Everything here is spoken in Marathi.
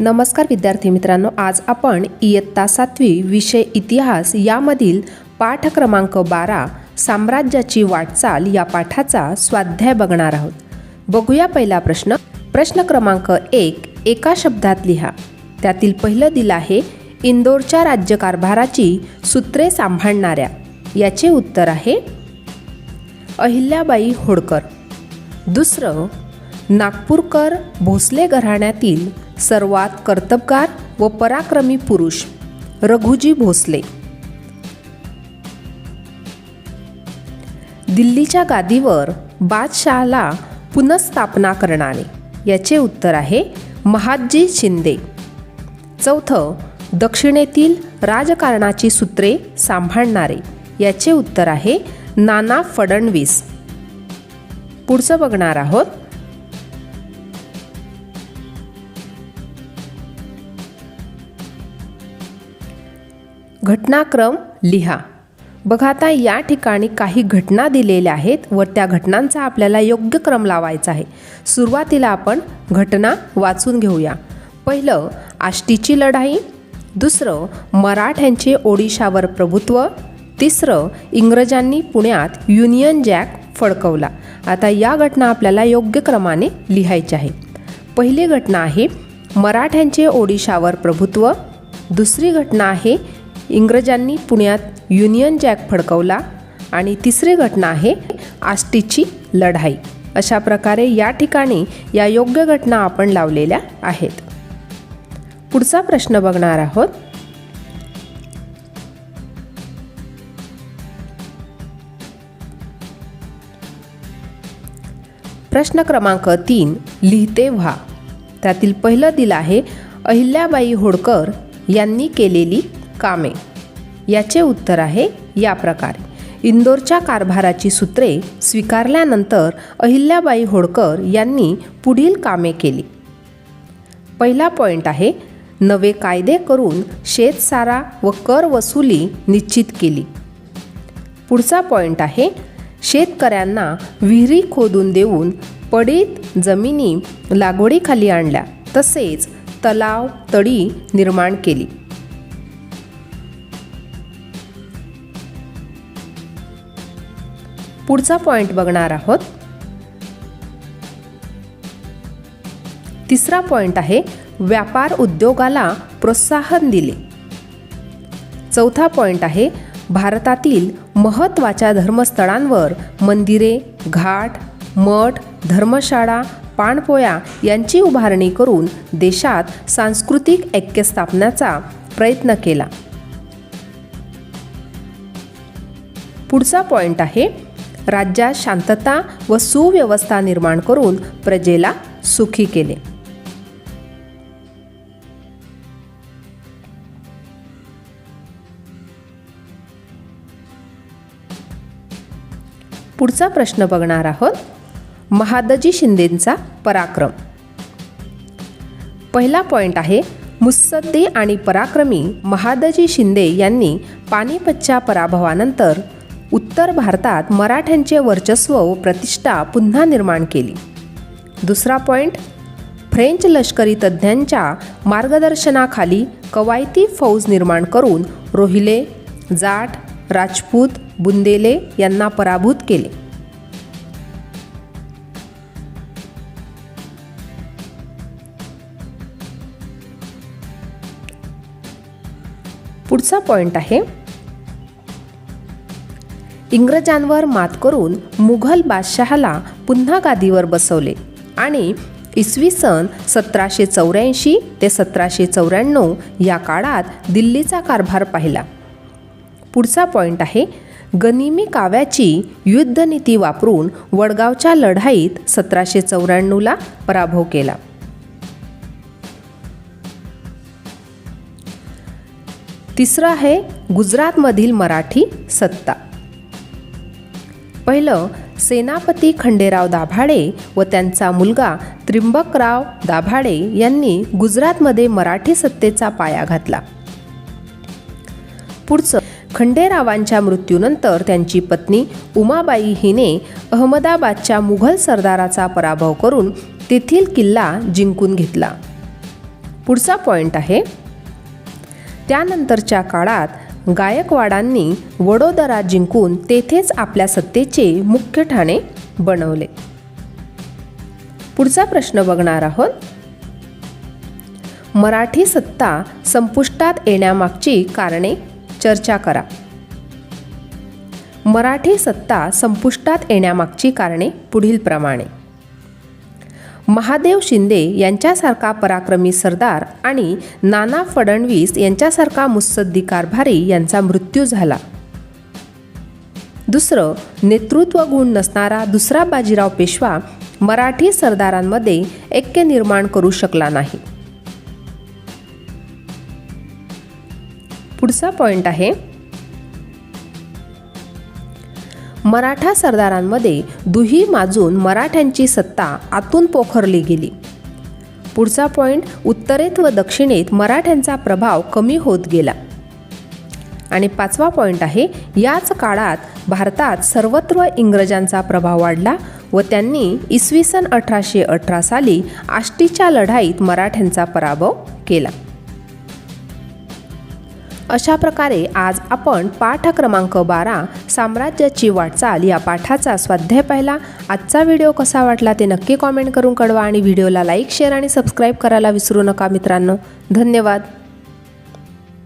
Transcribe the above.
नमस्कार विद्यार्थी मित्रांनो आज आपण इयत्ता सातवी विषय इतिहास यामधील पाठ क्रमांक बारा साम्राज्याची वाटचाल या पाठाचा स्वाध्याय बघणार आहोत. बघूया पहिला प्रश्न. प्रश्न क्रमांक एक एका शब्दात लिहा. त्यातील पहिलं दिलं आहे इंदोरच्या राज्यकारभाराची सूत्रे सांभाळणाऱ्या. याचे उत्तर आहे अहिल्याबाई होडकर. दुसरं नागपूरकर भोसले घराण्यातील सर्वात कर्तबगार व पराक्रमी पुरुष रघुजी भोसले. दिल्लीच्या गादीवर बादशहाला पुनर्स्थापना करणारे याचे उत्तर आहे महादजी शिंदे. चौथं दक्षिणेतील राजकारणाची सूत्रे सांभाळणारे याचे उत्तर आहे नाना फडणवीस. पुढचं बघणार आहोत घटनाक्रम लिहा. बघा आता या ठिकाणी काही घटना दिलेल्या आहेत व त्या घटनांचा आपल्याला योग्य क्रम लावायचा आहे. सुरुवातीला आपण घटना वाचून घेऊया. पहिलं आष्टीची लढाई. दुसरं मराठ्यांचे ओडिशावर प्रभुत्व. तिसरं इंग्रजांनी पुण्यात युनियन जॅक फडकवला. आता या घटना आपल्याला योग्य क्रमाने लिहायच्या आहे पहिली घटना आहे मराठ्यांचे ओडिशावर प्रभुत्व. दुसरी घटना आहे इंग्रजांनी पुण्यात युनियन जॅक फडकवला आणि तिसरी घटना आहे आष्टीची लढाई. अशा प्रकारे या ठिकाणी या योग्य घटना आपण लावलेल्या आहेत. पुढचा प्रश्न बघणार आहोत. प्रश्न क्रमांक तीन लिहिते व्हा. त्यातील पहिलं दिलं आहे अहिल्याबाई होडकर यांनी केलेली कामे. याचे उत्तर आहे या प्रकारे. इंदोरच्या कारभाराची सूत्रे स्वीकारल्यानंतर अहिल्याबाई होळकर यांनी पुढील कामे केली. पहिला पॉईंट आहे नवे कायदे करून शेतसारा व कर वसुली निश्चित केली. पुढचा पॉईंट आहे शेतकऱ्यांना विहिरी खोदून देऊन पडीत जमिनी लागवडीखाली आणल्या. तसेच तलाव तळी निर्माण केली. पुढचा पॉईंट बघणार आहोत. तिसरा पॉईंट आहे व्यापार उद्योगाला प्रोत्साहन दिले. चौथा पॉईंट आहे भारतातील महत्त्वाच्या धर्मस्थळांवर मंदिरे घाट मठ धर्मशाळा पाणपोया यांची उभारणी करून देशात सांस्कृतिक ऐक्य स्थापण्याचा प्रयत्न केला. पुढचा पॉईंट आहे राज्यात शांतता व सुव्यवस्था निर्माण करून प्रजेला सुखी केले. पुढचा प्रश्न बघणार आहोत. महादजी शिंदेंचा पराक्रम. पहिला पॉईंट आहे मुत्सद्दी आणि पराक्रमी महादजी शिंदे यांनी पानिपतच्या पराभवानंतर उत्तर भारतात मराठ्यांचे वर्चस्व व प्रतिष्ठा पुन्हा निर्माण केली. दुसरा पॉईंट फ्रेंच लष्करी तज्ज्ञांच्या मार्गदर्शनाखाली कवायती फौज निर्माण करून रोहिले जाट राजपूत बुंदेले यांना पराभूत केले. पुढचा पॉईंट आहे इंग्रजांवर मात करून मुघल बादशहाला पुन्हा गादीवर बसवले. आणि इसवी सन सतराशे चौऱ्याऐंशी ते सतराशे चौऱ्याण्णव या काळात दिल्लीचा कारभार पाहिला. पुढचा पॉईंट आहे गनिमी काव्याची युद्धनीती वापरून वडगावच्या लढाईत सतराशे चौऱ्याण्णवला पराभव केला. तिसरं आहे गुजरातमधील मराठी सत्ता. पहिलं सेनापती खंडेराव दाभाडे व त्यांचा मुलगा त्रिंबकराव दाभाडे यांनी गुजरातमध्ये मराठी सत्तेचा पाया घातला. पुढचं खंडेरावांच्या मृत्यूनंतर त्यांची पत्नी उमाबाई हिने अहमदाबादच्या मुघल सरदाराचा पराभव करून तेथील किल्ला जिंकून घेतला. पुढचा पॉईंट आहे त्यानंतरच्या काळात गायकवाडांनी वडोदरा जिंकून तेथेच आपल्या सत्तेचे मुख्य ठाणे बनवले. पुढचा प्रश्न बघणार आहोत. मराठी सत्ता संपुष्टात येण्यामागची कारणे चर्चा करा. मराठी सत्ता संपुष्टात येण्यामागची कारणे पुढीलप्रमाणे महादेव शिंदे यांच्यासारखा पराक्रमी सरदार आणि नाना फडणवीस यांच्यासारखा मुत्सद्दी कारभारी यांचा मृत्यू झाला. दुसरं नेतृत्व गुण नसणारा दुसरा बाजीराव पेशवा मराठी सरदारांमध्ये ऐक्य निर्माण करू शकला नाही. पुढचा पॉईंट आहे मराठा सरदारांमध्ये दुही माजून मराठ्यांची सत्ता आतून पोखरली गेली. पुढचा पॉईंट उत्तरेत व दक्षिणेत मराठ्यांचा प्रभाव कमी होत गेला. आणि पाचवा पॉईंट आहे याच काळात भारतात सर्वत्र इंग्रजांचा प्रभाव वाढला व त्यांनी इसवी सन अठराशे अठरा साली आष्टीच्या लढाईत मराठ्यांचा पराभव केला. अशा प्रकारे आज आपण पाठ क्रमांक बारा साम्राज्याची वाटचाल या पाठाचा स्वाध्याय पाहिला. आजचा व्हिडिओ कसा वाटला ते नक्की कॉमेंट करून कळवा आणि व्हिडिओला लाईक शेअर आणि सबस्क्राईब करायला विसरू नका मित्रांनो. धन्यवाद.